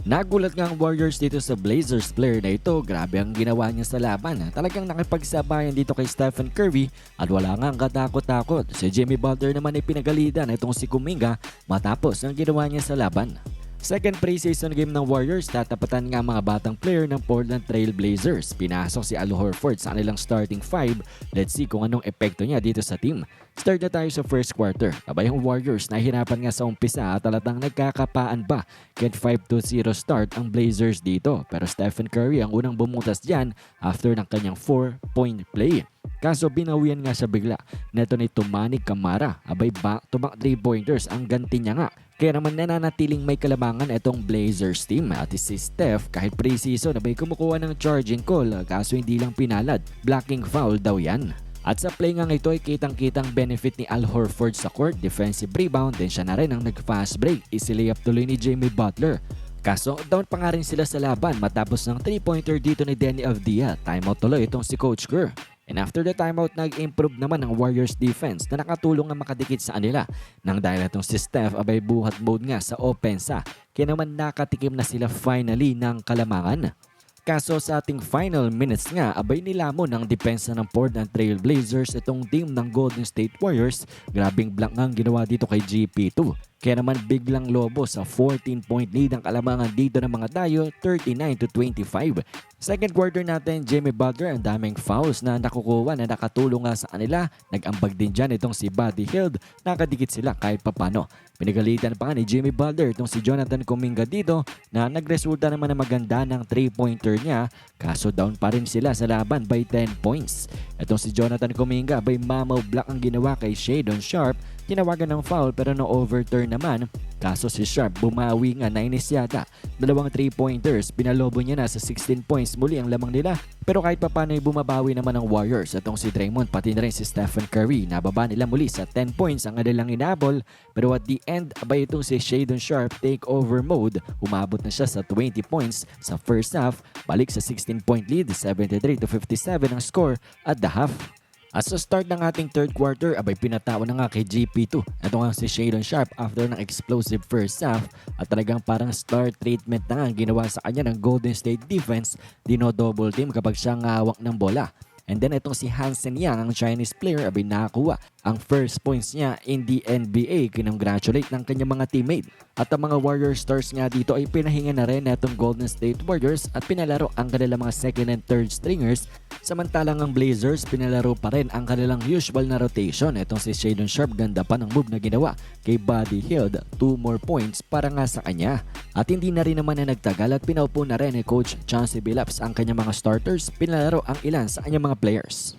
Nagulat nga ang Warriors dito sa Blazers player na ito. Grabe ang ginawa niya sa laban. Talagang nakipagsabayan dito kay Stephen Curry at wala nga ang katakot-takot. Si Jimmy Butler naman ay pinagalitan itong si Kuminga matapos ang ginawa niya sa laban. Second preseason game ng Warriors, tatapatan nga ang mga batang player ng Portland Trail Blazers. Pinasok si Al Horford sa kanilang starting five. Let's see kung anong epekto niya dito sa team. Start na tayo sa first quarter. Abay yung Warriors nahihirapan nga sa umpisa at talatang nagkakapaan pa. Get 5-2-0 start ang Blazers dito. Pero Stephen Curry ang unang bumutas dyan after ng kanyang 4-point play. Kaso binawian nga siya bigla. Neto ni Tumanig Kamara. Abay back to back 3 pointers ang ganti niya nga. Kaya naman nananatiling may kalamangan itong Blazers team. At si Steph kahit preseason abay kumukuha ng charging call kaso hindi lang pinalad. Blocking foul daw yan. At sa play nga ito ay kitang-kitang benefit ni Al Horford sa court, defensive rebound, din siya na rin ang nag-fast break. Easily up tuloy ni Jamie Butler. Kaso down pa nga rin sila sa laban matapos ng 3-pointer dito ni Denny Avdia. Timeout tuloy itong si Coach Kerr. And after the timeout, nag-improve naman ang Warriors defense na nakatulong na makadikit sa kanila. Nang dahil itong si Steph abay buhat mode nga sa opensa, kaya naman nakatikim na sila finally ng kalamangan. Kaso sa ating final minutes nga, abay nilamon ng depensa ng Portland Trail Blazers itong team ng Golden State Warriors. Grabing blank nga ang ginawa dito kay GP2. Kaya naman biglang lobo sa 14-point lead ang kalamangan dito ng mga dayo, 39 to 25. Second quarter natin, Jimmy Butler ang daming fouls na nakukuha na nakatulong nga sa kanila. Nag-ambag din dyan itong si Buddy Hield. Nakadikit sila kahit papano. Pinagalitan pa nga ni Jimmy Butler itong si Jonathan Kuminga dito na nagresulta naman na maganda ng 3-pointer niya kaso down pa rin sila sa laban by 10 points. Itong si Jonathan Kuminga by mamaw block ang ginawa kay Shadon Sharp tinawagan ng foul pero no overturn naman. Kaso si Sharp bumawi nga na inis yata. Dalawang 3-pointers, pinalobo niya na sa 16 points muli ang lamang nila. Pero kahit papano ay bumabawi naman ang Warriors. Itong si Draymond pati na rin si Stephen Curry. Nababa nila muli sa 10 points ang kanilang inabol. Pero at the end, abay itong si Shadon Sharp take over mode. Umabot na siya sa 20 points sa first half. Balik sa 16 point lead, 73 to 57 ang score at the half. At sa start ng ating third quarter, abay pinatawa na nga kay GP2. Ito nga si Shadon Sharp after ng explosive first half at talagang parang star treatment na nga ang ginawa sa kanya ng Golden State defense. Dino double team kapag siya ngawak ng bola. And then itong si Hansen Yang, ang Chinese player, abay nakakuha ang first points niya in the NBA. Kinongratulate ng kanyang mga teammate. At ang mga Warrior Stars nga dito ay pinahinga na rin itong Golden State Warriors at pinalaro ang kanilang mga second and third stringers. Samantalang ang Blazers, pinalaro pa rin ang kanilang usual na rotation. Itong si Shadon Sharp, ganda pa ng move na ginawa kay Buddy Hield. Two more points para nga sa kanya. At hindi na rin naman na nagtagal at pinaupo na rin ni Coach Chauncey Billups ang kanyang mga starters. Pinalaro ang ilan sa kanyang mga players.